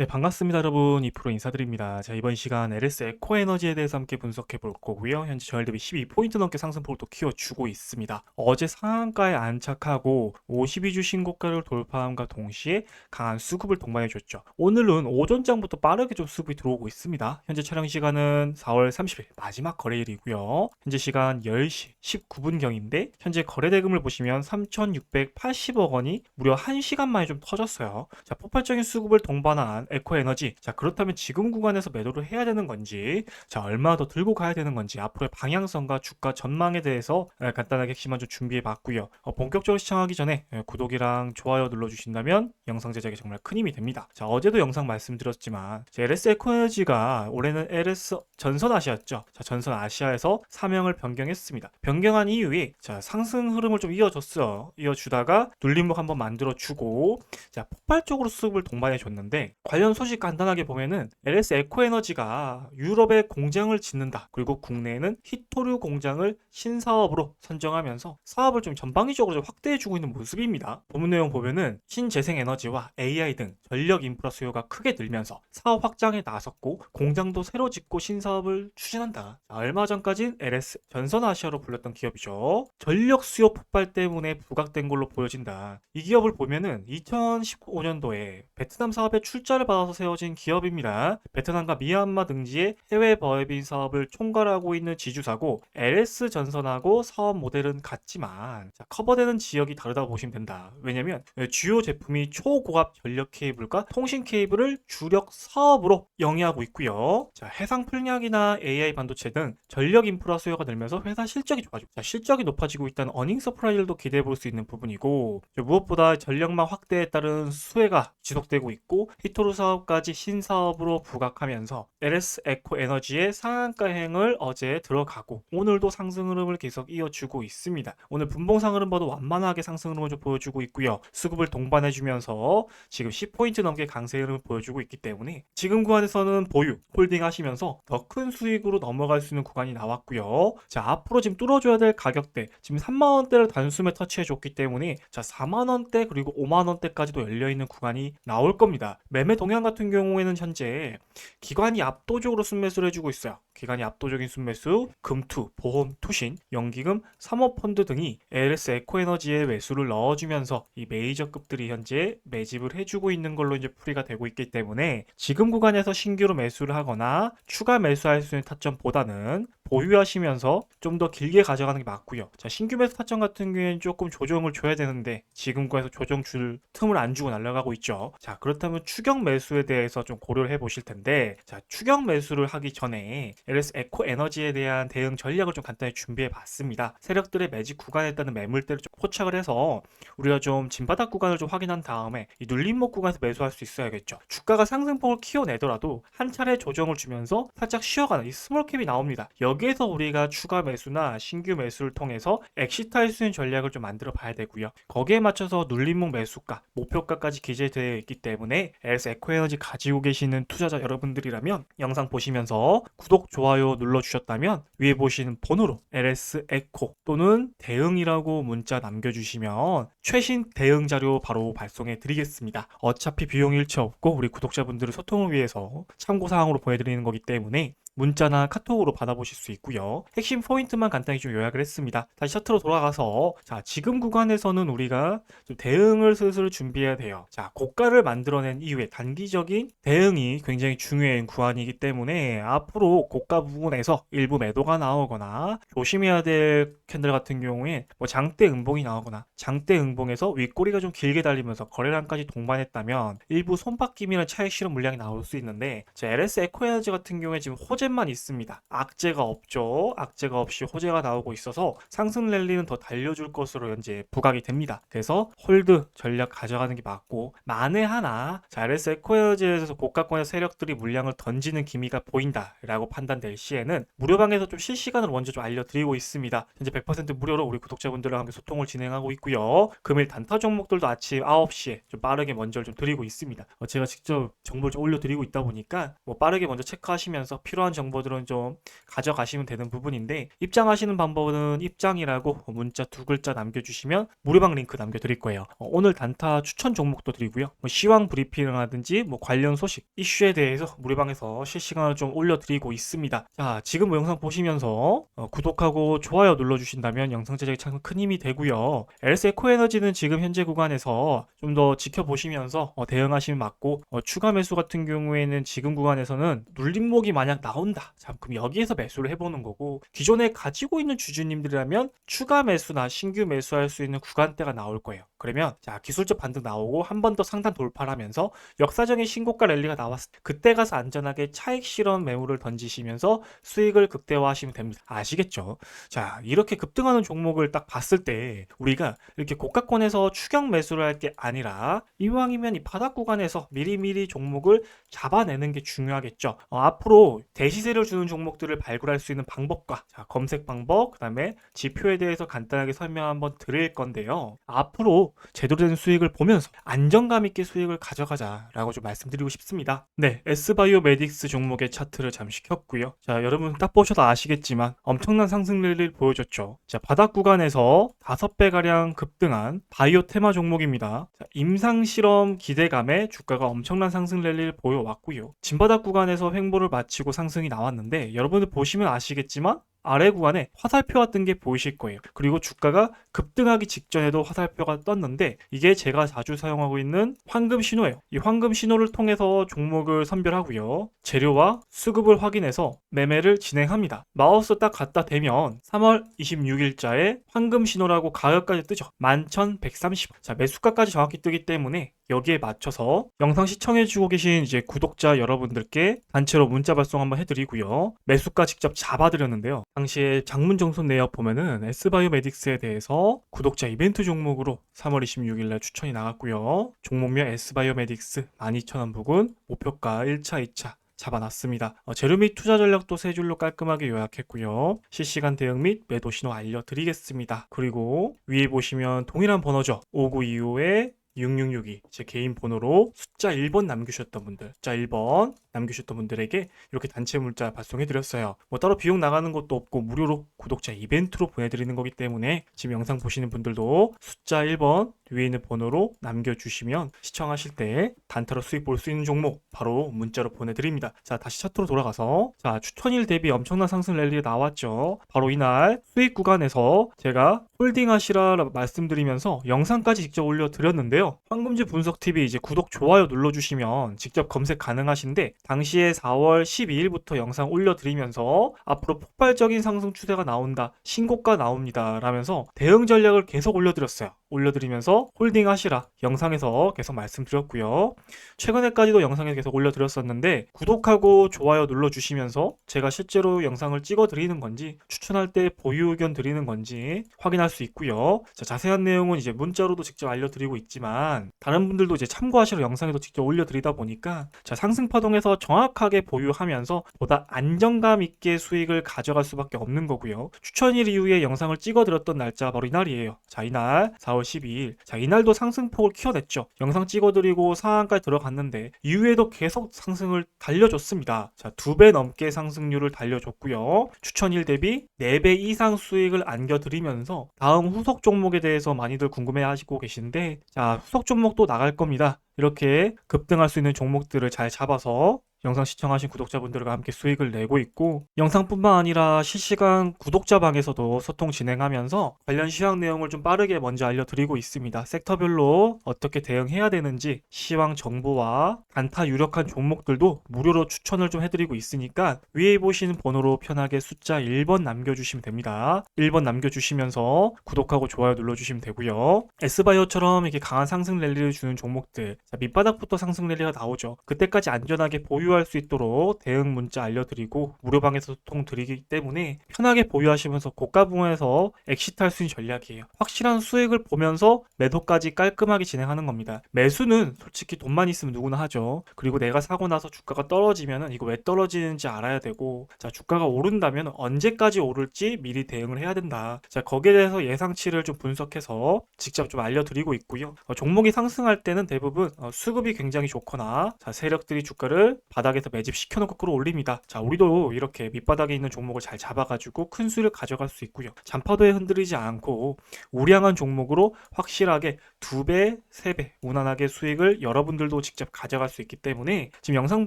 네, 반갑습니다, 여러분. 이프로 인사드립니다. 자, 이번 시간 LS 에코 에너지에 대해서 함께 분석해 볼 거고요. 현재 저혈 대비 12포인트 넘게 상승폭을 또 키워주고 있습니다. 어제 상한가에 안착하고 52주 신고가를 돌파함과 동시에 강한 수급을 동반해 줬죠. 오늘은 오전장부터 빠르게 좀 수급이 들어오고 있습니다. 현재 촬영 시간은 4월 30일 마지막 거래일이고요. 현재 시간 10시 19분경인데 현재 거래 대금을 보시면 3,680억 원이 무려 1시간 만에 좀 터졌어요. 자, 폭발적인 수급을 동반한 에코 에너지. 자, 그렇다면 지금 구간에서 매도를 해야 되는 건지, 자, 얼마 더 들고 가야 되는 건지, 앞으로의 방향성과 주가 전망에 대해서 에, 간단하게 핵심만 좀 준비해 봤고요. 어, 본격적으로 시청하기 전에 에, 구독이랑 좋아요 눌러주신다면 영상 제작에 정말 큰 힘이 됩니다. 자, 어제도 영상 말씀드렸지만, 자, LS 에코 에너지가 올해는 LS 전선 아시아였죠. 자, 전선 아시아에서 사명을 변경했습니다. 변경한 이유에 자, 상승 흐름을 좀 이어줬어요. 이어주다가 눌림목 한번 만들어주고, 자, 폭발적으로 수급을 동반해 줬는데, 관련 소식 간단하게 보면은 LS 에코에너지가 유럽에 공장을 짓는다. 그리고 국내에는 히토류 공장을 신사업으로 선정하면서 사업을 좀 전방위적으로 좀 확대해주고 있는 모습입니다. 본문 내용 보면은 신재생에너지와 AI 등 전력 인프라 수요가 크게 늘면서 사업 확장에 나섰고 공장도 새로 짓고 신사업을 추진한다. 자, 얼마 전까진 LS 전선아시아로 불렸던 기업이죠. 전력 수요 폭발 때문에 부각된 걸로 보여진다. 이 기업을 보면은 2015년도에 베트남 사업에 출자를 받아서 세워진 기업입니다. 베트남과 미얀마 등지의 해외 법인 사업을 총괄하고 있는 지주사고 LS 전선하고 사업 모델은 같지만 자, 커버되는 지역이 다르다고 보시면 된다. 왜냐면 주요 제품이 초고압 전력 케이블과 통신 케이블을 주력 사업으로 영위하고 있고요. 자, 해상 풀량이나 AI 반도체 등 전력 인프라 수요가 늘면서 회사 실적이 좋아지고 자, 실적이 높아지고 있다는 어닝 서프라이즈도 기대해 볼 수 있는 부분이고 자, 무엇보다 전력망 확대에 따른 수혜가 지속되고 있고 히토루 사업까지 신사업으로 부각하면서 LS 에코 에너지의 상한가행을 어제 들어가고 오늘도 상승 흐름을 계속 이어주고 있습니다. 오늘 분봉상 흐름 봐도 완만하게 상승 흐름을 좀 보여주고 있고요. 수급을 동반해주면서 지금 10포인트 넘게 강세 흐름을 보여주고 있기 때문에 지금 구간에서는 보유, 홀딩 하시면서 더 큰 수익으로 넘어갈 수 있는 구간이 나왔고요. 자, 앞으로 지금 뚫어줘야 될 가격대 지금 3만원대를 단숨에 터치해줬기 때문에 자, 4만원대 그리고 5만원대까지도 열려있는 구간이 나올 겁니다. 매매 동향 같은 경우에는 현재 기관이 압도적으로 순매수를 해주고 있어요. 기관이 압도적인 순매수, 금투, 보험, 투신, 연기금, 사모펀드 등이 LS 에코에너지에 매수를 넣어주면서 이 메이저급들이 현재 매집을 해주고 있는 걸로 이제 풀이가 되고 있기 때문에 지금 구간에서 신규로 매수를 하거나 추가 매수할 수 있는 타점보다는 보유하시면서 좀 더 길게 가져가는 게 맞고요. 자, 신규 매수 타점 같은 경우에는 조금 조정을 줘야 되는데 지금 구간에서 조정 줄 틈을 안 주고 날아가고 있죠. 자, 그렇다면 추격 매수에 대해서 좀 고려를 해 보실 텐데 자, 추격 매수를 하기 전에 LS 에코 에너지에 대한 대응 전략을 좀 간단히 준비해 봤습니다. 세력들의 매직 구간에 따른 매물대를 좀 포착을 해서 우리가 좀 진바닥 구간을 좀 확인한 다음에 이 눌림목 구간에서 매수할 수 있어야겠죠. 주가가 상승폭을 키워내더라도 한 차례 조정을 주면서 살짝 쉬어가는 이 스몰캡이 나옵니다. 여기에서 우리가 추가 매수나 신규 매수를 통해서 엑시트할 수 있는 전략을 좀 만들어 봐야 되고요. 거기에 맞춰서 눌림목 매수가, 목표가까지 기재되어 있기 때문에 LS 에코에너지 가지고 계시는 투자자 여러분들이라면 영상 보시면서 구독, 좋아요 눌러주셨다면 위에 보시는 번호로 LS 에코 또는 대응이라고 문자 남겨주시면 최신 대응 자료 바로 발송해 드리겠습니다. 어차피 비용 일체 없고 우리 구독자분들의 소통을 위해서 참고사항으로 보내드리는 거기 때문에 문자나 카톡으로 받아보실 수 있고요. 핵심 포인트만 간단히 좀 요약을 했습니다. 다시 셔틀로 돌아가서 자 지금 구간에서는 우리가 좀 대응을 슬슬 준비해야 돼요. 자 고가를 만들어낸 이후에 단기적인 대응이 굉장히 중요한 구간이기 때문에 앞으로 고가 부분에서 일부 매도가 나오거나 조심해야 될 캔들 같은 경우에 뭐 장대 음봉이 나오거나 장대 음봉에서 윗꼬리가 좀 길게 달리면서 거래량까지 동반했다면 일부 손바뀜이나 차익 실현 물량이 나올 수 있는데 자, LS 에코에너지 같은 경우에 지금 호재 만 있습니다. 악재가 없죠. 악재가 없이 호재가 나오고 있어서 상승 랠리는 더 달려줄 것으로 현재 부각이 됩니다. 그래서 홀드 전략 가져가는 게 맞고 만에 하나 자, LS 에코에너지에서 고가권의 세력들이 물량을 던지는 기미가 보인다라고 판단될 시에는 무료방에서 좀 실시간으로 먼저 좀 알려드리고 있습니다. 현재 100% 무료로 우리 구독자분들과 함께 소통을 진행하고 있고요. 금일 단타 종목들도 아침 9시에 좀 빠르게 먼저 좀 드리고 있습니다. 어, 제가 직접 정보를 좀 올려드리고 있다 보니까 뭐 빠르게 먼저 체크하시면서 필요한 정보들은 좀 가져가시면 되는 부분인데 입장하시는 방법은 입장이라고 문자 두 글자 남겨주시면 무료방 링크 남겨드릴 거예요. 어, 오늘 단타 추천 종목도 드리고요. 뭐 시황 브리핑이라든지 뭐 관련 소식 이슈에 대해서 무료방에서 실시간으로 좀 올려드리고 있습니다. 자 지금 뭐 영상 보시면서 어, 구독하고 좋아요 눌러주신다면 영상 제작에 참 큰 힘이 되고요. LS 에코에너지는 지금 현재 구간에서 좀 더 지켜보시면서 어, 대응하시면 맞고 어, 추가 매수 같은 경우에는 지금 구간에서는 눌림목이 만약 나온다. 자, 그럼 여기에서 매수를 해보는 거고 기존에 가지고 있는 주주님들이라면 추가 매수나 신규 매수할 수 있는 구간대가 나올 거예요. 그러면 자 기술적 반등 나오고 한 번 더 상단 돌파를 하면서 역사적인 신고가 랠리가 나왔을 때 그때 가서 안전하게 차익 실현 매물을 던지시면서 수익을 극대화하시면 됩니다. 아시겠죠? 자 이렇게 급등하는 종목을 딱 봤을 때 우리가 이렇게 고가권에서 추격 매수를 할 게 아니라 이왕이면 이 바닥 구간에서 미리미리 종목을 잡아내는 게 중요하겠죠. 어, 앞으로 대시세를 주는 종목들을 발굴할 수 있는 방법과 자, 검색 방법, 그 다음에 지표에 대해서 간단하게 설명 한번 드릴 건데요. 앞으로 제대로 된 수익을 보면서 안정감 있게 수익을 가져가자라고 좀 말씀드리고 싶습니다. 네, S바이오메딕스 종목의 차트를 잠시 켰고요. 자, 여러분 딱 보셔도 아시겠지만 엄청난 상승 랠리를 보여줬죠. 자, 바닥 구간에서 5배 가량 급등한 바이오 테마 종목입니다. 자, 임상 실험 기대감에 주가가 엄청난 상승 랠리를 보여왔고요. 진바닥 구간에서 횡보를 마치고 상승이 나왔는데 여러분들 보시면 아시겠지만 아래 구간에 화살표 같은 게 보이실 거예요. 그리고 주가가 급등하기 직전에도 화살표가 떴는데 이게 제가 자주 사용하고 있는 황금 신호예요. 이 황금 신호를 통해서 종목을 선별하고요. 재료와 수급을 확인해서 매매를 진행합니다. 마우스 딱 갖다 대면 3월 26일자에 황금 신호라고 가격까지 뜨죠. 11,130. 자, 매수가까지 정확히 뜨기 때문에 여기에 맞춰서 영상 시청해주고 계신 이제 구독자 여러분들께 단체로 문자 발송 한번 해드리고요. 매수가 직접 잡아드렸는데요. 당시에 장문정손 내역 보면은 S바이오메딕스에 대해서 구독자 이벤트 종목으로 3월 26일날 추천이 나갔고요. 종목명 S바이오메딕스 12,000원 부근 목표가 1차, 2차 잡아놨습니다. 어, 재료 및 투자 전략도 세 줄로 깔끔하게 요약했고요. 실시간 대응 및 매도 신호 알려드리겠습니다. 그리고 위에 보시면 동일한 번호죠. 5925에 6662, 제 개인 번호로 숫자 1번 남기셨던 분들, 숫자 1번 남기셨던 분들에게 이렇게 단체 문자 발송해드렸어요. 뭐 따로 비용 나가는 것도 없고 무료로 구독자 이벤트로 보내드리는 거기 때문에 지금 영상 보시는 분들도 숫자 1번 위에 있는 번호로 남겨주시면 시청하실 때 단타로 수익 볼 수 있는 종목 바로 문자로 보내드립니다. 자 다시 차트로 돌아가서 자 추천일 대비 엄청난 상승 랠리 나왔죠. 바로 이날 수익 구간에서 제가 홀딩 하시라 말씀드리면서 영상까지 직접 올려드렸는데요. 황금지 분석TV 이제 구독, 좋아요 눌러주시면 직접 검색 가능하신데 당시에 4월 12일부터 영상 올려드리면서 앞으로 폭발적인 상승 추세가 나온다, 신고가 나옵니다 라면서 대응 전략을 계속 올려드렸어요. 올려드리면서 홀딩 하시라 영상에서 계속 말씀드렸고요. 최근에까지도 영상에 계속 올려드렸었는데 구독하고 좋아요 눌러주시면서 제가 실제로 영상을 찍어드리는 건지 추천할 때 보유 의견 드리는 건지 확인할 수 있고요. 자, 자세한 내용은 이제 문자로도 직접 알려드리고 있지만 다른 분들도 이제 참고하시러 영상에도 직접 올려드리다 보니까 자, 상승 파동에서 정확하게 보유하면서 보다 안정감 있게 수익을 가져갈 수밖에 없는 거고요. 추천일 이후에 영상을 찍어드렸던 날짜 바로 이날이에요. 자, 이날 4월 12일. 자, 이날도 상승폭을 키워냈죠. 영상 찍어드리고 상한가에 들어갔는데 이후에도 계속 상승을 달려줬습니다. 자, 두 배 넘게 상승률을 달려줬고요. 추천일 대비 4배 이상 수익을 안겨드리면서 다음 후속 종목에 대해서 많이들 궁금해하시고 계신데 자, 후속 종목도 나갈 겁니다. 이렇게 급등할 수 있는 종목들을 잘 잡아서 영상 시청하신 구독자분들과 함께 수익을 내고 있고 영상뿐만 아니라 실시간 구독자방에서도 소통 진행하면서 관련 시황 내용을 좀 빠르게 먼저 알려드리고 있습니다. 섹터별로 어떻게 대응해야 되는지 시황 정보와 단타 유력한 종목들도 무료로 추천을 좀 해드리고 있으니까 위에 보시는 번호로 편하게 숫자 1번 남겨주시면 됩니다. 1번 남겨주시면서 구독하고 좋아요 눌러주시면 되고요. S바이오처럼 이렇게 강한 상승 랠리를 주는 종목들 자, 밑바닥부터 상승 랠리가 나오죠. 그때까지 안전하게 보유 보유할 수 있도록 대응 문자 알려드리고 무료방에서 소통 드리기 때문에 편하게 보유하시면서 고가 부분에서 엑시트할 수 있는 전략이에요. 확실한 수익을 보면서 매도까지 깔끔하게 진행하는 겁니다. 매수는 솔직히 돈만 있으면 누구나 하죠. 그리고 내가 사고 나서 주가가 떨어지면 이거 왜 떨어지는지 알아야 되고 자 주가가 오른다면 언제까지 오를지 미리 대응을 해야 된다. 자 거기에 대해서 예상치를 좀 분석해서 직접 좀 알려드리고 있고요. 어, 종목이 상승할 때는 대부분 어, 수급이 굉장히 좋거나 자 세력들이 주가를 바닥에서 매집 시켜놓고 끌어올립니다. 자, 우리도 이렇게 밑바닥에 있는 종목을 잘 잡아가지고 큰 수익을 가져갈 수 있고요. 잔파도에 흔들리지 않고 우량한 종목으로 확실하게 두 배, 세배 무난하게 수익을 여러분들도 직접 가져갈 수 있기 때문에 지금 영상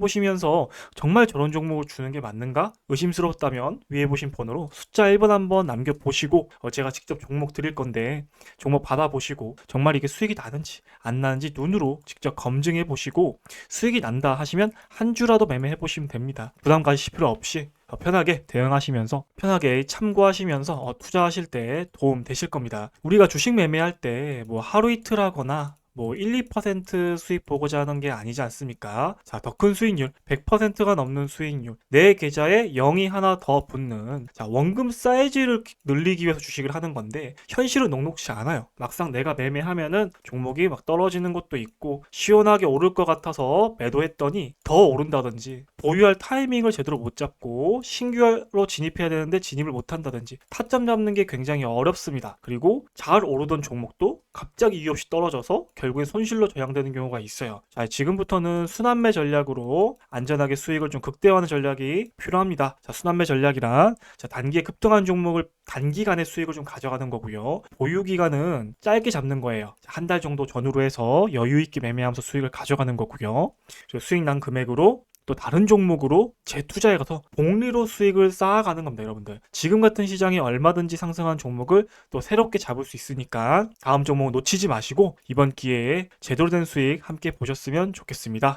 보시면서 정말 저런 종목을 주는 게 맞는가 의심스럽다면 위에 보신 번호로 숫자 1번 한번 남겨보시고 어, 제가 직접 종목 드릴 건데 종목 받아보시고 정말 이게 수익이 나는지 안 나는지 눈으로 직접 검증해 보시고 수익이 난다 하시면 한주 라도 매매해 보시면 됩니다. 부담 가지실 필요 없이 어, 편하게 대응하시면서 편하게 참고하시면서 어, 투자하실 때 도움 되실 겁니다. 우리가 주식 매매할 때 뭐 하루 이틀 하거나 뭐 1, 2% 수익 보고자 하는 게 아니지 않습니까? 자, 더 큰 수익률, 100%가 넘는 수익률, 내 계좌에 0이 하나 더 붙는 자, 원금 사이즈를 늘리기 위해서 주식을 하는 건데 현실은 녹록지 않아요. 막상 내가 매매하면은 종목이 막 떨어지는 것도 있고 시원하게 오를 것 같아서 매도했더니 더 오른다든지 보유할 타이밍을 제대로 못 잡고 신규로 진입해야 되는데 진입을 못 한다든지 타점 잡는 게 굉장히 어렵습니다. 그리고 잘 오르던 종목도 갑자기 이유 없이 떨어져서 결국엔 손실로 저장되는 경우가 있어요. 자, 지금부터는 순환매 전략으로 안전하게 수익을 좀 극대화하는 전략이 필요합니다. 자, 순환매 전략이란 자, 단기에 급등한 종목을 단기간에 수익을 좀 가져가는 거고요. 보유 기간은 짧게 잡는 거예요. 한 달 정도 전후로 해서 여유 있게 매매하면서 수익을 가져가는 거고요. 수익 난 금액으로 또 다른 종목으로 재투자해 가서 복리로 수익을 쌓아가는 겁니다, 여러분들. 지금 같은 시장에 얼마든지 상승한 종목을 또 새롭게 잡을 수 있으니까 다음 종목 놓치지 마시고 이번 기회에 제대로 된 수익 함께 보셨으면 좋겠습니다.